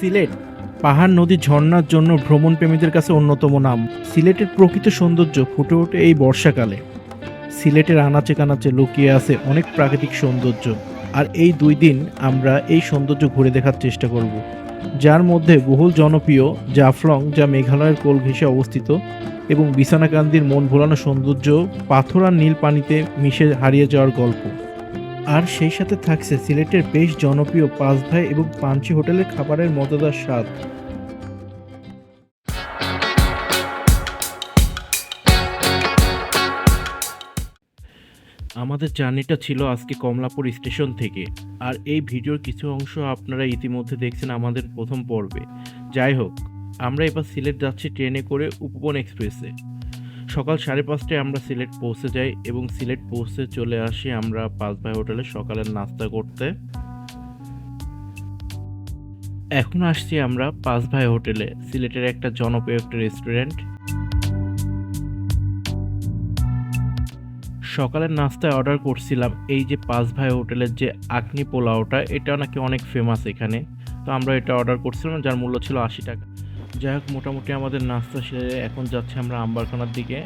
সিলেট। পাহাড় নদী ঝর্ণার জন্য ভ্রমণ প্রেমীদের কাছে অন্যতম নাম। সিলেটের প্রকৃত সৌন্দর্য ফুটে ওঠে এই বর্ষাকালে। সিলেটের আনাচে কানাচে লুকিয়ে আছে অনেক প্রাকৃতিক সৌন্দর্য। আর এই দুই দিন আমরা এই সৌন্দর্য ঘুরে দেখার চেষ্টা করব। যার মধ্যে বহুল জনপ্রিয় জাফলং, যা মেঘালয়ের কোল ঘেঁষে অবস্থিত, এবং বিছানাকান্দির মন ভোলানো সৌন্দর্য পাথর আর নীল পানিতে মিশে হারিয়ে যাওয়ার গল্প। আর সেই সাথে থাকছে সিলেটের বেশ জনপ্রিয় পাঁচ ভাই এবং পাঞ্চি হোটেলের খাবারের মজাদার স্বাদ। আমাদের জার্নিটা ছিল আজকে কমলাপুর স্টেশন থেকে, আর এই ভিডিওর কিছু অংশ আপনারা ইতিমধ্যে দেখছেন আমাদের প্রথম পর্বে। যাই হোক, আমরা এবার সিলেট যাচ্ছি ট্রেনে করে উপবন এক্সপ্রেসে। সকাল সাড়ে পাঁচটায় আমরা সিলেট পৌঁছে যাই এবং সিলেট পৌঁছে চলে আসি আমরা পাঁচ ভাই হোটেলে সকালের নাস্তা করতে। এখন আসছি আমরা পাঁচ ভাই হোটেলে, সিলেটের একটা জনপ্রিয় একটা রেস্টুরেন্ট। সকালের নাস্তায় অর্ডার করছিলাম এই যে পাঁচ ভাই হোটেলের যে আকনি পোলাওটা এটা নাকি অনেক ফেমাস এখানে। তো আমরা এটা অর্ডার করছিলাম, যার মূল্য ছিল আশি টাকা। যাই হোক, মোটামুটি আমাদের নাস্তা সেরে এখন যাচ্ছি আমরা আম্বারখানার দিকে।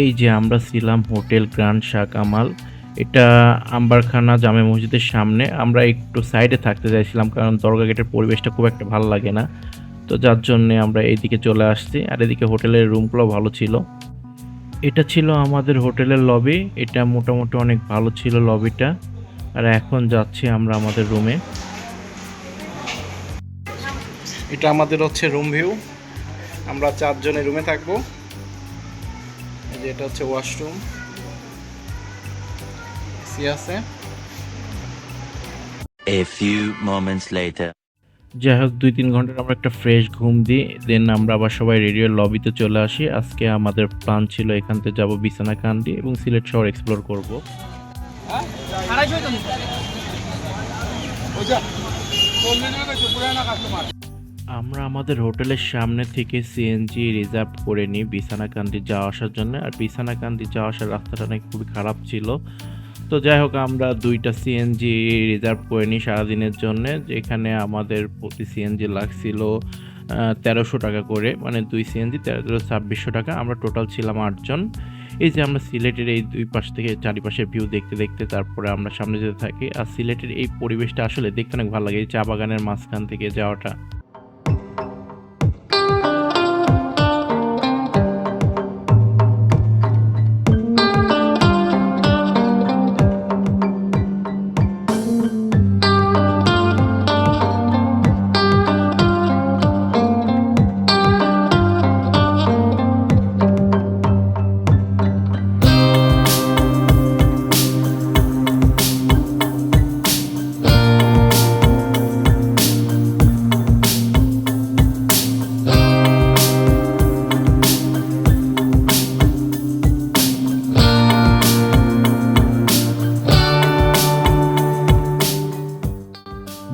এই যে আমরা ছিলাম হোটেল গ্র্যান্ড শাহ কামাল এটা আম্বারখানা জামে মসজিদের সামনে। আমরা একটু সাইডে থাকতে চাইছিলাম কারণ দরগা গেটের পরিবেশটা খুব একটা ভালো লাগে না। তো যার জন্যে আমরা এইদিকে চলে আসছি। আর এদিকে হোটেলের রুমগুলো ভালো ছিল। এটা ছিল আমাদের হোটেলের লবি এটা মোটামুটি অনেক ভালো ছিল লবিটা আর এখন যাচ্ছি আমরা আমাদের রুমে এটা আমাদের হচ্ছে রুম ভিউ আমরা চারজনের রুমে থাকব। এই যে এটা হচ্ছে ওয়াশরুম এসি আছে। A few moments later. যাই হোক দুই তিন ঘণ্টার আমরা একটা ফ্রেশ ঘুম দিই দেন আমরা আবার সবাই রেডিও লবিতে চলে আসি। আজকে আমাদের প্ল্যান ছিল এখান থেকে যাব বিছানা কান্দি এবং সিলেট শহর এক্সপ্লোর করব। আমরা আমাদের হোটেলের সামনে থেকে সিএনজি রিজার্ভ করে নিই বিছানাকান্দি যাওয়া আসার জন্য। আর বিছানাকান্দি যাওয়া আসার রাস্তাটা নাকি খুবই খারাপ ছিল। তো যাই হোক, আমরা দুইটা সিএনজি রিজার্ভ করে নিই সারাদিনের জন্য। যেখানে আমাদের প্রতি সিএনজি লাগছিল তেরোশো টাকা করে। মানে দুই সিএনজি তেরো ছাব্বিশশো টাকা। আমরা টোটাল ছিলাম আটজন। এই যে আমরা সিলেটের এই দুই পাশ থেকে চারিপাশের ভিউ দেখতে দেখতে তারপরে আমরা সামনে যেতে থাকি। আর সিলেটের এই পরিবেশটা আসলে দেখতে অনেক ভালো লাগে। এই চা বাগানের মাঝখান থেকে যাওয়াটা।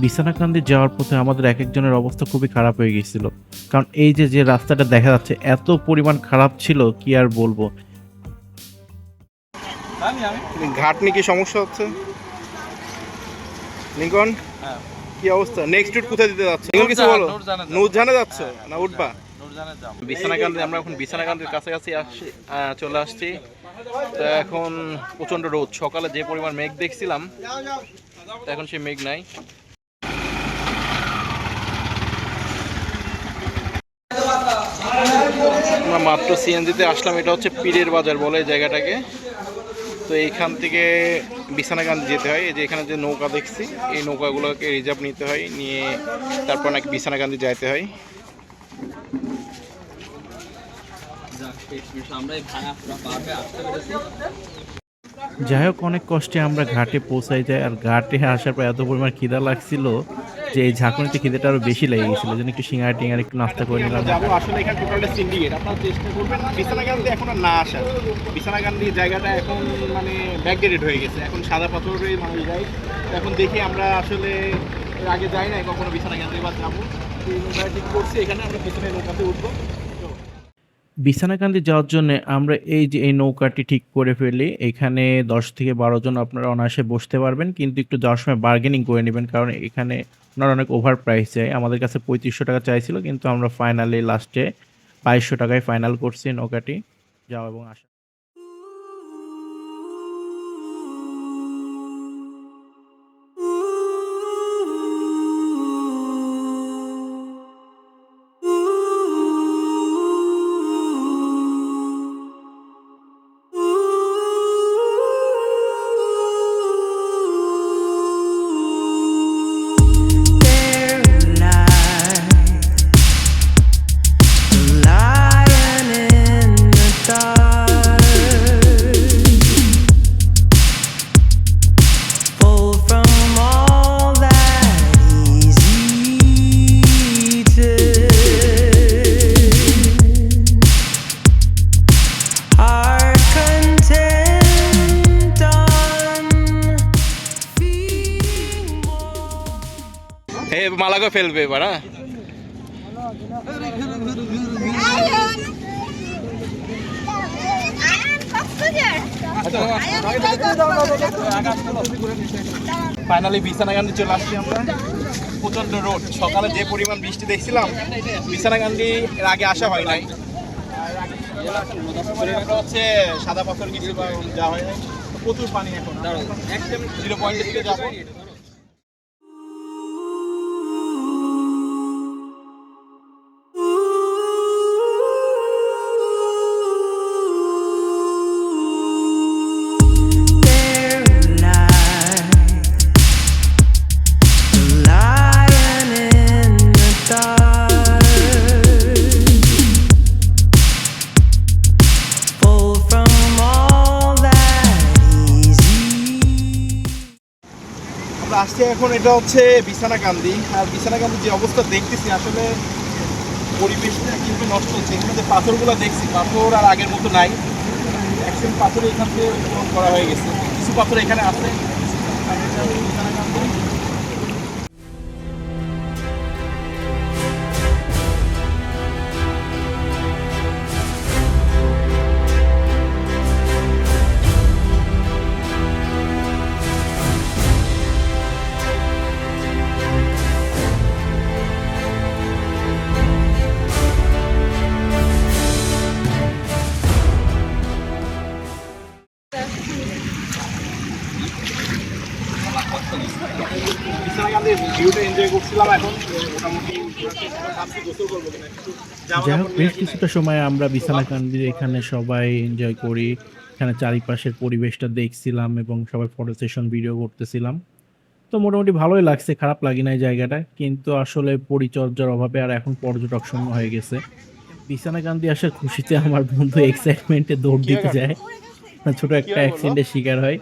বিছানাকান্দি যাওয়ার পথে আমাদের এক একজনের অবস্থা খুবই খারাপ হয়ে গিয়েছিল কারণ এই যে যে রাস্তাটা দেখা যাচ্ছে এত পরিমাণ খারাপ ছিল কি আর বলব? ঘাট নিয়ে কি সমস্যা হচ্ছে? লিঙ্কন? কি অবস্থা? নেক্সট রুট কোথায় দিতে যাচ্ছে? লিঙ্কন কিছু বলো। নূরজাহানে যাচ্ছ? না উঠবা? বিছানাকান্দি আমরা এখন বিছানাকান্দির কাছাকাছি আসছি চলে আসছি। তো এখন প্রচণ্ড রোদ। সকালে যে পরিমাণ মেঘ দেখছিলাম এখন সেই মেঘ নাই। আমরা মাত্র সিএনজিতে আসলাম, এটা হচ্ছে পীরের বাজার বলে জায়গাটাকে। তো এইখান থেকে বিছানাকান্দি যেতে হয়, এই যে এখানে যে নৌকা দেখছি, এই নৌকাগুলোকে রিজার্ভ নিতে হয়, নিয়ে তারপর নাকি বিছানাকান্দি যাইতে হয়। যাই হোক, অনেক কষ্টে আমরা ঘাটে পৌঁছাই যাই, আর ঘাটে আসার পর এত পরিমাণ খিদা লাগছিল। যে এই ঝাঁকুনিতে খিদেটা আরও বেশি লেগে গেছিল, যেন একটু সিঙ্গার টিঙ্গার একটু নাস্তা করে নিলাম। আসলে এখানে টোটালটা সিন্ডিকেট আপনারা চেষ্টা করবেন বিছানাকান্দি এখন আর না আসার বিছানাকান্দি জায়গাটা এখন মানে ব্যাকডেটেড হয়ে গেছে। এখন সাদা পাথরে মানুষ যায়। এখন দেখি আমরা আসলে আগে যাই নাই, কখনো বিছানাকান্দি এবার যাব। ঠিক করছি, এখানে আমরা পিছনে নৌকাতে উঠবো। বিছানাকান্দি যাওয়ার জন্য আমরা এই যে এই নৌকাটি ঠিক করে ফেলি, এখানে দশ থেকে বারো জন আপনারা অনায়াসে বসতে পারবেন, কিন্তু একটু যাওয়ার সময় বার্গেনিং করে নেবেন, কারণ এখানে আপনার অনেক ওভার প্রাইস চাই। আমাদের কাছে পঁয়ত্রিশশো টাকা চাইছিল, কিন্তু আমরা ফাইনালি লাস্টে বাইশশো টাকায় ফাইনাল করছি নৌকাটি। যাওয়া এবং আসা। মালাগো ফেলবে এবার হ্যাঁ? ফাইনালি বিছানাকান্দি চলে আসছি আমরা। প্রচণ্ড রোড সকালে যে পরিমাণ বৃষ্টি দেখছিলাম বিছানাকান্দি এর আগে আসা হয় নাই। হচ্ছে সাদা পাথর কিছু যাওয়া হয় প্রচুর পানি এখন। জিরো পয়েন্ট থেকে যাব। আসছি এখন এটা হচ্ছে বিছানা কান্দি। আর বিছানা কান্দি যে অবস্থা দেখতেছি, আসলে পরিবেশটা কিন্তু নষ্ট হচ্ছে। এখানে যে পাথরগুলো দেখছি, পাথর আর আগের মতো নাই। অ্যাকচুয়ালি পাথর এখান থেকে করা হয়ে গেছে। কিছু পাথর এখানে আছে। যাই হোক বেশ কিছুটা সময় আমরা বিছানাকান্দির এখানে সবাই এনজয় করি। এখানে চারিপাশের পরিবেশটা দেখছিলাম এবং সবাই ফটো সেশন ভিডিও করতেছিলাম। তো মোটামুটি ভালোই লাগছে খারাপ লাগে না এই জায়গাটা কিন্তু আসলে পরিচর্যার অভাবে আর এখন পর্যটক শূন্য হয়ে গেছে। বিছানাকান্দি আসার খুশিতে আমার বন্ধু এক্সাইটমেন্টে দৌড় দিতে যায়। ছোট একটা অ্যাক্সিডেন্টের শিকার হয়।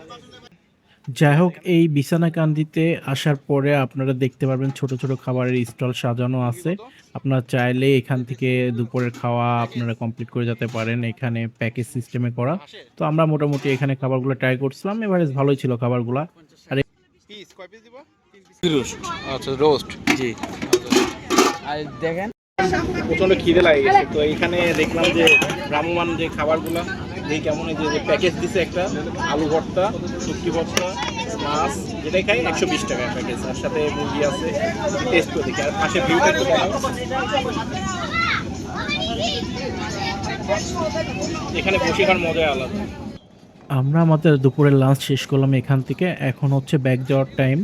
যাই হোক এই বিছানাকান্দিতে আসার পরে আপনারা দেখতে পারবেন ছোট ছোট খাবারের স্টল সাজানো আছে। আপনারা চাইলে এখান থেকে দুপুরের খাওয়া আপনারা কমপ্লিট করে যেতে পারেন এখানে প্যাকেজ সিস্টেমে করা। তো আমরা মোটামুটি এখানে খাবারগুলো ট্রাই করছিলাম এভারেজ ভালোই ছিল খাবারগুলো। রোস্ট। আচ্ছা রোস্ট। জি। আর দেখেন প্রচণ্ড খিদে লাগে তো এখানে দেখলাম যে ভ্রাম্যমান যে খাবারগুলো দেখি কেমন যে প্যাকেজ দিছে একটা, আলু ভর্তা, শুটকি ভর্তা, মাছ, যেটাই খাই, একশো বিশ টাকা প্যাকেজ আর সাথে মুরগি আছে টেস্ট করে দেখি। আর পাশে এখানে বসে খাওয়ার মজাই আলাদা। আমরা আমাদের দুপুরের লাঞ্চ শেষ করলাম এখান থেকে। এখন হচ্ছে ব্যাক যাওয়ার টাইম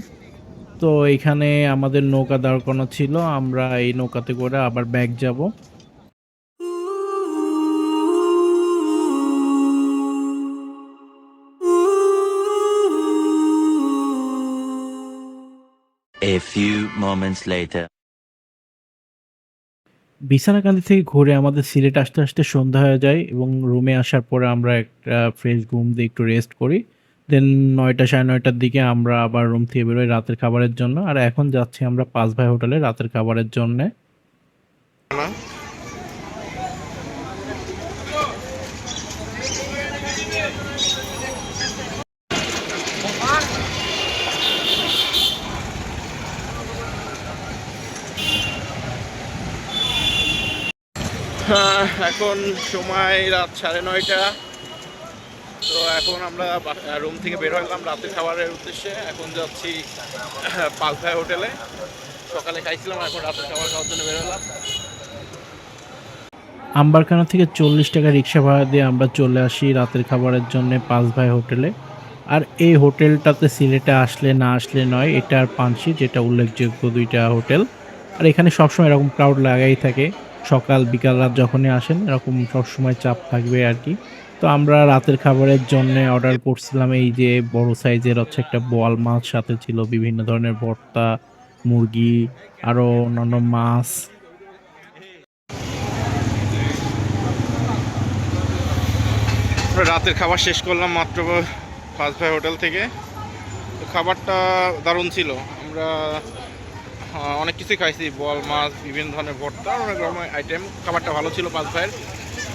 তো এখানে আমাদের নৌকা দাঁড় করানো ছিল। আমরা এই নৌকাতে করে আবার ব্যাগ যাব। A few moments later. Bichanakandi থেকে ঘুরে আমাদের সিলেট আসতে আসতে সন্ধ্যা হয়ে যায় এবং রুমে আসার পরে আমরা একটা ফ্রেশ ঘুম দিয়ে একটু রেস্ট করি। দেন নয়টা সাড়ে নয়টার দিকে আমরা আবার রুম থেকে বেরোই রাতের খাবারের জন্য। আর এখন যাচ্ছি আমরা পাঁচ ভাই হোটেলে রাতের খাবারের জন্যে। এখন সময় রাত সাড়ে নয়টা। তো এখন আমরা রুম থেকে বের হলাম রাতের খাবারের উদ্দেশ্যে। এখন যাচ্ছি পালফাই হোটেলে। সকালে খাইছিলাম, এখন রাতের খাবার খাওয়ার জন্য বের হলাম। আম্বারখানা থেকে চল্লিশ টাকা রিক্সা ভাড়া দিয়ে আমরা চলে আসি রাতের খাবারের জন্য পাঁচ ভাই হোটেলে। আর এই হোটেলটাতে সিলেটে আসলে না আসলে নয়, এটা আর পানসি, যেটা উল্লেখযোগ্য দুইটা হোটেল। আর এখানে সবসময় এরকম ক্রাউড লাগাই থাকে। সকাল, বিকাল রাত যখনই আসেন, এরকম সবসময় চাপ থাকবে আর কি। তো আমরা রাতের খাবারের জন্য অর্ডার করছিলাম এই যে বড় সাইজের হচ্ছে একটা বোয়াল মাছ, সাথে ছিল বিভিন্ন ধরনের ভর্তা, মুরগি আরও অন্যান্য মাছ। রাতের খাবার শেষ করলাম মাত্র ফার্স্ট ভাই হোটেল থেকে। তো খাবারটা দারুণ ছিল। আমরা অনেক কিছুই খাইছি বল মাছ বিভিন্ন ধরনের ভর্তা অনেক রকমের আইটেম খাবারটা ভালো ছিল পাঁচ ভাইয়ের।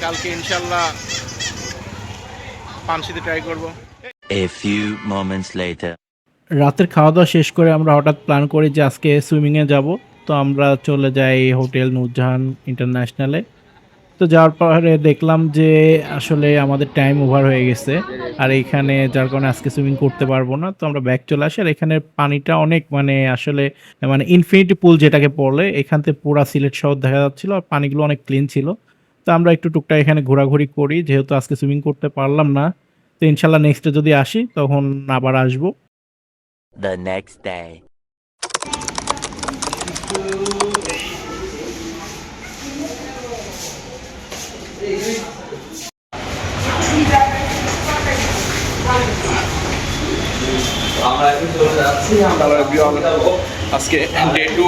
কালকে ইনশাল্লাহ পানসিতে ট্রাই করব। A moments. রাতের খাওয়া দাওয়া শেষ করে আমরা হঠাৎ প্ল্যান করি যে আজকে সুইমিংয়ে যাব। তো আমরা চলে যাই হোটেল নূরজাহান ইন্টারন্যাশনালে তো যাওয়ার পরে দেখলাম যে আসলে আমাদের টাইম ওভার হয়ে গেছে। আর এখানে যার কারণে আজকে সুইমিং করতে পারব না। তো আমরা ব্যাক চলে আসি। আর এখানে পানিটা অনেক মানে আসলে মানে ইনফিনিটি পুল যেটাকে পড়লে এখান থেকে পুরা সিলেট শহর দেখা যাচ্ছিল। আর পানিগুলো অনেক ক্লিন ছিল। তো আমরা একটু টুকটাক এখানে ঘোরাঘুরি করি। যেহেতু আজকে সুইমিং করতে পারলাম না। তো ইনশাল্লাহ নেক্সটে যদি আসি, তখন আবার আসব। The next day. আজকে ডে টু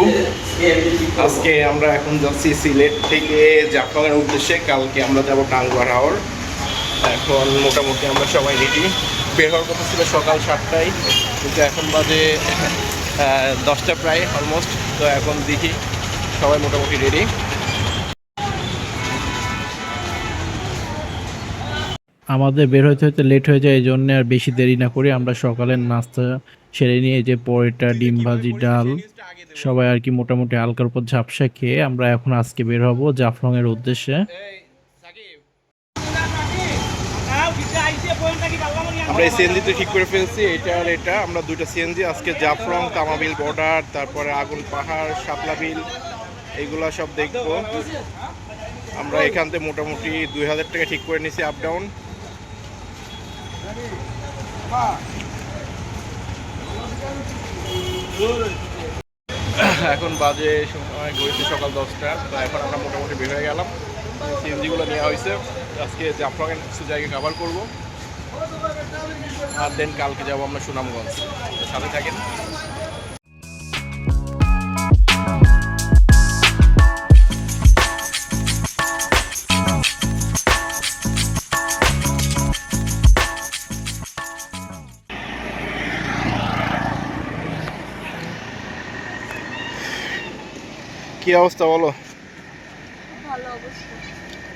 আজকে আমরা এখন যাচ্ছি সিলেট থেকে জাফলংয়ের উদ্দেশ্যে। কালকে আমরা যাব টাঙ্গুয়ার হাওর। এখন মোটামুটি আমরা সবাই রেডি বের হওয়ার কথা ছিল সকাল সাতটায়। কিন্তু এখন বাজে দশটা প্রায় অলমোস্ট তো এখন দেখি, সবাই মোটামুটি রেডি আমাদের বের হইতে হইতে লেট হয়ে যায় এই জন্য আর বেশি দেরি না করি আমরা সকালের নাস্তা সেরে নিয়ে যে পরেটা, ডিম ভাজি, ডাল, সবাই আর কি মোটামুটি হালকার উপর ঝাপসা খেয়ে আমরা এখন আজকে বের হব এর উদ্দেশ্যে। আমরা এই সিএনজিতে ঠিক করে ফেলছি, এটা আর এটা। আমরা দুইটা সিএনজি আজকে জাফলং, তামাবিল বর্ডার তারপরে আগুন পাহাড়, শাপলা বিল এইগুলা সব দেখব। আমরা এখান থেকে মোটামুটি দুই হাজার টাকা ঠিক করে নিছি আপ ডাউন এখন বাজে সময় ঘুরেছে সকাল দশটা। তো এখন আমরা মোটামুটি বের হয়ে গেলাম। সিএনজিগুলো নেওয়া হয়েছে। আজকে জাফলংয়ের কিছু জায়গায় কাভার করব। আর দেন কালকে যাব আমরা সুনামগঞ্জ। সাথে থাকেন। কি অবস্থা বলো?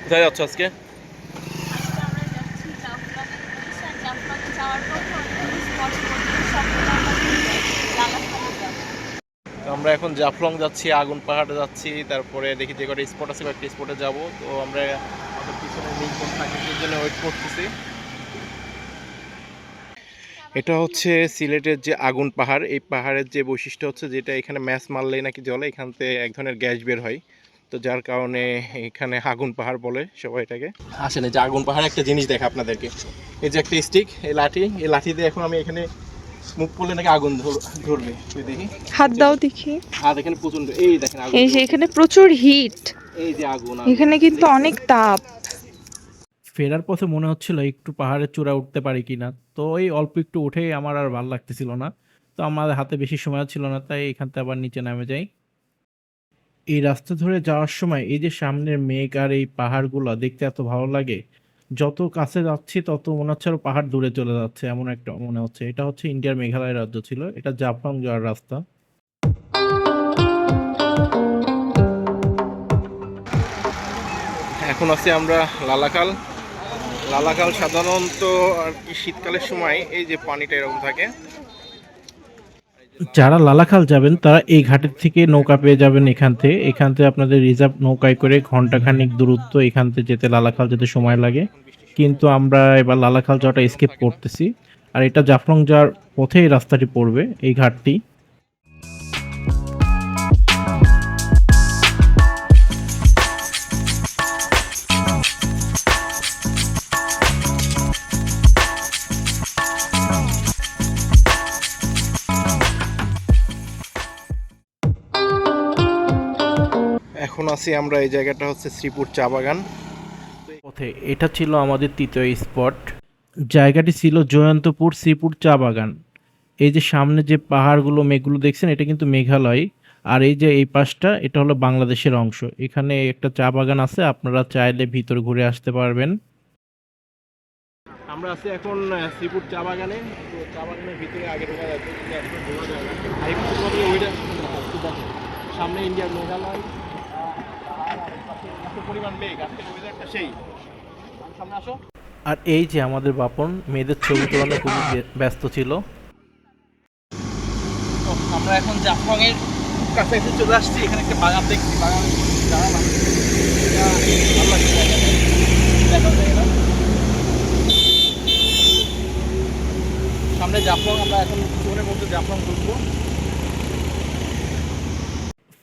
কোথায় যাচ্ছ আজকে? আজকে আমরা এখন জাফলং যাচ্ছি আগুন পাহাড়ে যাচ্ছি তারপরে দেখি যে কটা স্পট আছে কয়েকটা স্পটে যাব। তো আমরা আমাদের পিছনে লিঙ্কন প্যাকেজের জন্য ওয়েট করতেছি। এটা হচ্ছে সিলেটের যে আগুন পাহাড় এই পাহাড়ের যে বৈশিষ্ট্য হচ্ছে যেটা এখানে ম্যাচ মারলেই নাকি জলে এখান থেকে এক ধরনের গ্যাস বের হয়। তো যার কারণে এখানে আগুন পাহাড় বলে সবাই এটাকে। আসেন যে আগুন পাহাড় একটা জিনিস দেখা আপনাদেরকে। এই যে একটা স্টিক এই লাঠি এই লাঠি দিয়ে এখন আমি এখানে মুখ করলে নাকি আগুন ধর- ধরবে। দেখি। হাত দাও দেখি। আর এখানে প্রচণ্ড এই দেখেন আগুন এই যে এখানে প্রচুর হিট এই যে আগুন। এখানে কিন্তু অনেক তাপ। ফেরার পথে মনে হচ্ছিল একটু পাহাড়ের চূড়া উঠতে পারি কিনা। তো এই অল্প একটু উঠেই আমার আর ভালো লাগতেছিল না। তো আমাদের হাতে বেশি সময় ছিল না, তাই এখান থেকে আবার নিচে নামে যাই। এই রাস্তা ধরে যাওয়ার সময় এই যে সামনের মেঘ আর এই পাহাড়গুলো দেখতে এত ভালো লাগে, যত কাছে যাচ্ছি তত মনে হচ্ছে আরও পাহাড় দূরে চলে যাচ্ছে, এমন একটা মনে হচ্ছে। এটা হচ্ছে ইন্ডিয়ার মেঘালয় রাজ্য ছিল, এটা জাফলং যাওয়ার রাস্তা। এখন আছি আমরা লালাকাল লালাকাল সাধারণত আর কি শীতকালের সময় এই যে পানিটা এরকম থাকে। যারা লালাখাল যাবেন, তারা এই ঘাটের থেকে নৌকা পেয়ে যাবেন এখান থেকে। এখান থেকে আপনাদের রিজার্ভ নৌকায় করে ঘন্টাখানিক দূরত্ব এখান থেকে যেতে লালাখাল যেতে সময় লাগে। কিন্তু আমরা এবার লালাখাল যাওয়াটা স্কিপ করতেছি। আর এটা জাফলং যাওয়ার পথে এই রাস্তাটি পড়বে এই ঘাটটি। আছি আমরা এই জায়গাটা হচ্ছে শ্রীপুর চা বাগান। পথে এটা ছিল আমাদের তৃতীয় স্পট। জায়গাটি ছিল জয়ন্তপুর শ্রীপুর চা বাগান। এই যে সামনে যে পাহাড়গুলো মেঘগুলো দেখছেন এটা কিন্তু মেঘালয়। আর এই যে এই পাশটা এটা হলো বাংলাদেশের অংশ। এখানে একটা চা বাগান আছে আপনারা চাইলে ভিতরে ঘুরে আসতে পারবেন। আমরা আছি এখন শ্রীপুর চা বাগানে। তো চা বাগানের ভিতরে আগে ঢোকা যাচ্ছে সামনে ইন্ডিয়ার মেঘালয়। এত পরিমাণ মেঘ আজকের ওয়েদারটা সেই। সামনে আসো। আর এই যে আমাদের বাপন মেয়েদের ছবি তোলানো খুবই ব্যস্ত ছিল। তো আমরা এখন জাফলং এর কাছাকাছি চলে আসছি। এখানে একটা বাগান দেখছি। বাগানে দাঁড়ালাম। সামনে জাফলং আমরা এখন কিছুক্ষণের মধ্যে জাফলং ঢুকবো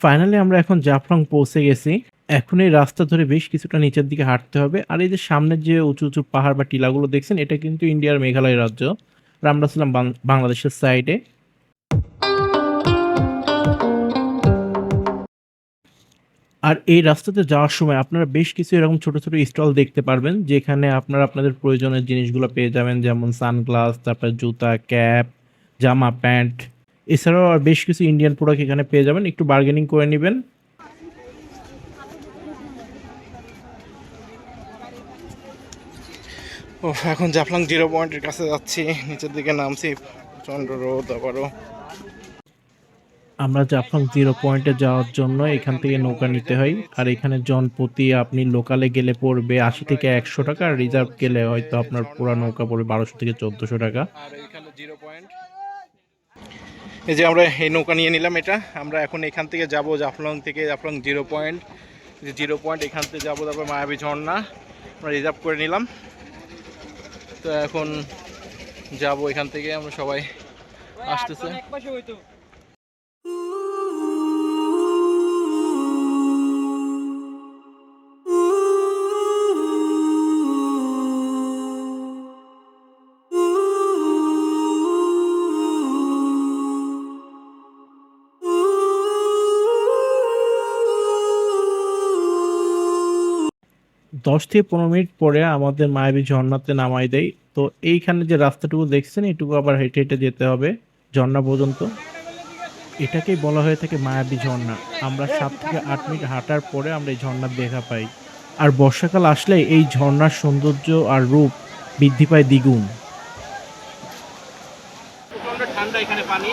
ফাইনালি আমরা এখন জাফরং পৌঁছে গেছি। এখন এই রাস্তা ধরে বেশ কিছুটা নিচের দিকে হাঁটতে হবে। আর এই যে সামনে যে উঁচু উঁচু পাহাড় বা টিলাগুলো দেখছেন, এটা কিন্তু ইন্ডিয়ার মেঘালয় রাজ্য আর আমরা ছিলাম বাংলাদেশের সাইডে আর এই রাস্তাতে যাওয়ার সময় আপনারা বেশ কিছু এরকম ছোট ছোট স্টল দেখতে পারবেন, যেখানে আপনারা আপনাদের প্রয়োজনীয় জিনিসগুলো পেয়ে যাবেন, যেমন সানগ্লাস, তারপর জুতা, ক্যাপ, জামা, প্যান্ট। এছাড়াও আর বেশ কিছু ইন্ডিয়ান প্রোডাক্ট এখানে পেয়ে যাবেন। একটু বার্গেনিং করে নেবেন। ও এখন জাফলং জিরো পয়েন্টের কাছে যাচ্ছি নিচের দিকে নামছি প্রচণ্ড রোদ আবারও। আমরা জাফলং জিরো পয়েন্টে যাওয়ার জন্য এখান থেকে নৌকা নিতে হয় আর এখানে জন প্রতি আপনি লোকালে গেলে পড়বে আশি থেকে একশো টাকা আর রিজার্ভ গেলে হয়তো আপনার পুরো নৌকা পড়বে বারোশো থেকে চোদ্দোশো টাকা। এই যে আমরা এই নৌকা নিয়ে নিলাম এটা আমরা এখন এখান থেকে যাব জাফলং থেকে জাফলং জিরো পয়েন্ট। যে জিরো পয়েন্ট এখান থেকে যাব তারপর মায়াবী ঝর্ণা আমরা রিজার্ভ করে নিলাম। তো এখন যাব এখান থেকে আমরা সবাই আসতেছে। দশ থেকে পনেরো মিনিট পরে আমাদের মায়াবী ঝর্ণাতে নামাই দেয় তো এইখানে যে রাস্তাটুকু দেখছেন এটুকু আবার হেঁটে হেঁটে যেতে হবে ঝর্ণা পর্যন্ত এটাকেই বলা হয়ে থাকে মায়াবী ঝর্ণা আমরা সাত থেকে আট মিনিট হাঁটার পরে আমরা এই ঝর্ণার দেখা পাই আর বর্ষাকাল আসলে এই ঝর্ণার সৌন্দর্য আর রূপ বৃদ্ধি পায় দ্বিগুণ ঠান্ডা এখানে পানি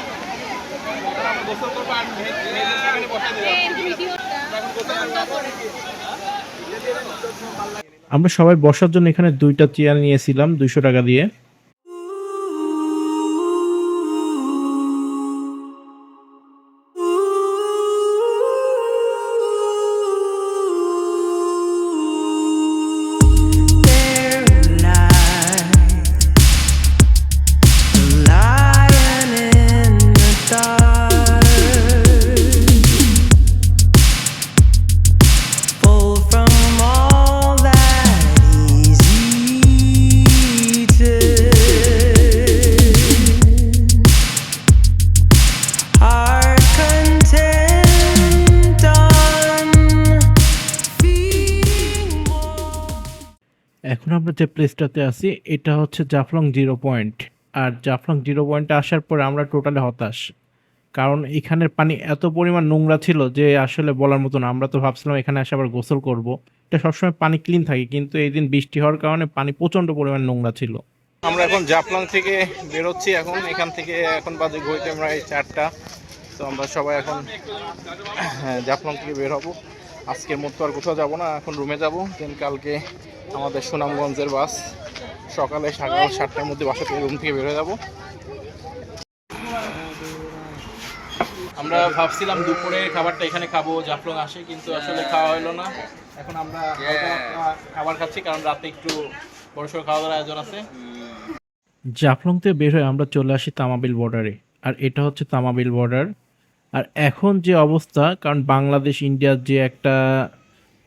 আমরা সবাই বসার জন্য এখানে দুইটা চেয়ার নিয়েছিলাম দুইশো টাকা দিয়ে। আমরা যে প্লেসটাতে আছি এটা হচ্ছে জাফলং জিরো পয়েন্ট আর জাফলং জিরো পয়েন্টে আসার পরে আমরা টোটালি হতাশ। কারণ এখানের পানি এত পরিমাণ নোংরা ছিল যে আসলে বলার মতো না। আমরা তো ভাবছিলাম এখানে আসে আবার গোসল করব। এটা সবসময় পানি ক্লিন থাকে কিন্তু এই দিন বৃষ্টি হওয়ার কারণে পানি প্রচণ্ড পরিমাণ নোংরা ছিল। আমরা এখন জাফলং থেকে বেরোচ্ছি এখন। এখান থেকে এখন বাজে ঘড়িতে আমরা এই চারটা। তো আমরা সবাই এখন হ্যাঁ, জাফলং থেকে বের হব। আজকের মতো আর কোথাও যাব না, এখন রুমে যাব। দেন কালকে আমাদের সুনামগঞ্জের বাস। সকালে সকাল সাতটার মধ্যে বাসা থেকে রুম থেকে বেরোয় যাব। আমরা ভাবছিলাম দুপুরের খাবারটা এখানে খাব, জাফলং আসে, কিন্তু আসলে খাওয়া হলো না। এখন আমরা খাবার খাচ্ছি, কারণ রাতে একটু বড়সড় খাওয়া দাওয়ার আয়োজন আছে। জাফলং থেকে বের হয়ে আমরা চলে আসি তামাবিল বর্ডারে আর এটা হচ্ছে তামাবিল বর্ডার আর এখন যে অবস্থা, কারণ বাংলাদেশ, ইন্ডিয়ার যে একটা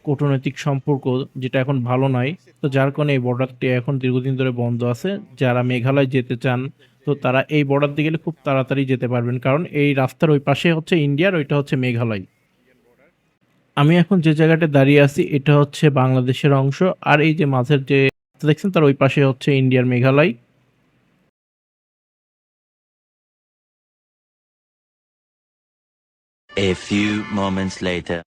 কূটনৈতিক সম্পর্ক যেটা এখন ভালো নয়, তো যার কারণে এই বর্ডারটি এখন দীর্ঘদিন ধরে বন্ধ আছে। যারা মেঘালয় যেতে চান, তো তারা এই বর্ডার দিয়ে গেলে খুব তাড়াতাড়ি যেতে পারবেন, কারণ এই রাস্তার ওই পাশে হচ্ছে ইন্ডিয়ার ওইটা হচ্ছে মেঘালয়। আমি এখন যে জায়গাটা দাঁড়িয়ে আছি, এটা হচ্ছে বাংলাদেশের অংশ। আর এই যে মাঝের যে দেখছেন, তার ওই পাশে হচ্ছে ইন্ডিয়ার Meghalaya. A few moments later.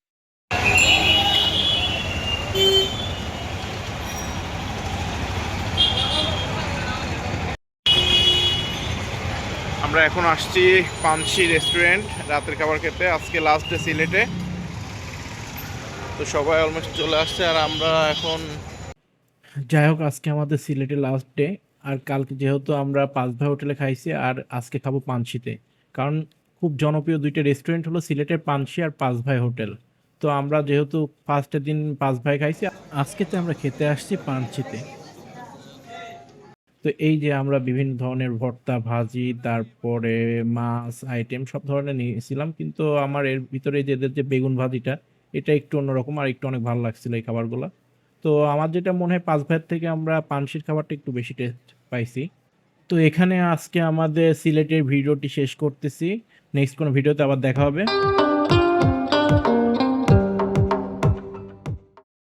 আমরা এখন আসছি পানসি রেস্টুরেন্ট রাতের খাবার খেতে। আজকে লাস্ট ডে সিলেটে। তো সবাই অলমোস্ট চলে আসছে আর আমরা এখন যাই হোক আজকে আমাদের সিলেটে লাস্ট ডে আর কালকে যেহেতু আমরা পাঁচ ভাই হোটেলে খাইছি আর আজকে খাব পানশিতে কারণ খুব জনপ্রিয় দুইটা রেস্টুরেন্ট হলো সিলেটের পানসি আর পাঁচ ভাই হোটেল। তো আমরা যেহেতু ফার্স্টের দিন পাঁচ ভাই খাইছি আজকেতে আমরা খেতে আসছি পানসিতে তো এই যে আমরা বিভিন্ন ধরনের ভর্তা, ভাজি, তারপরে মাছ আইটেম সব ধরনের নিয়েছিলাম, কিন্তু আমার এর ভিতরে যে যে বেগুন ভাজিটা, এটা একটু অন্যরকম আর একটু অনেক ভালো লাগছিল এই খাবারগুলো। তো আমার যেটা মনে হয় পাঁচ ভাইয়ের থেকে আমরা পানসির খাবারটা একটু বেশি টেস্ট পাইছি। তো এখানে আজকে আমাদের সিলেটের ভিডিওটি শেষ করতেছি। নেক্সট কোনো ভিডিওতে আবার দেখা হবে।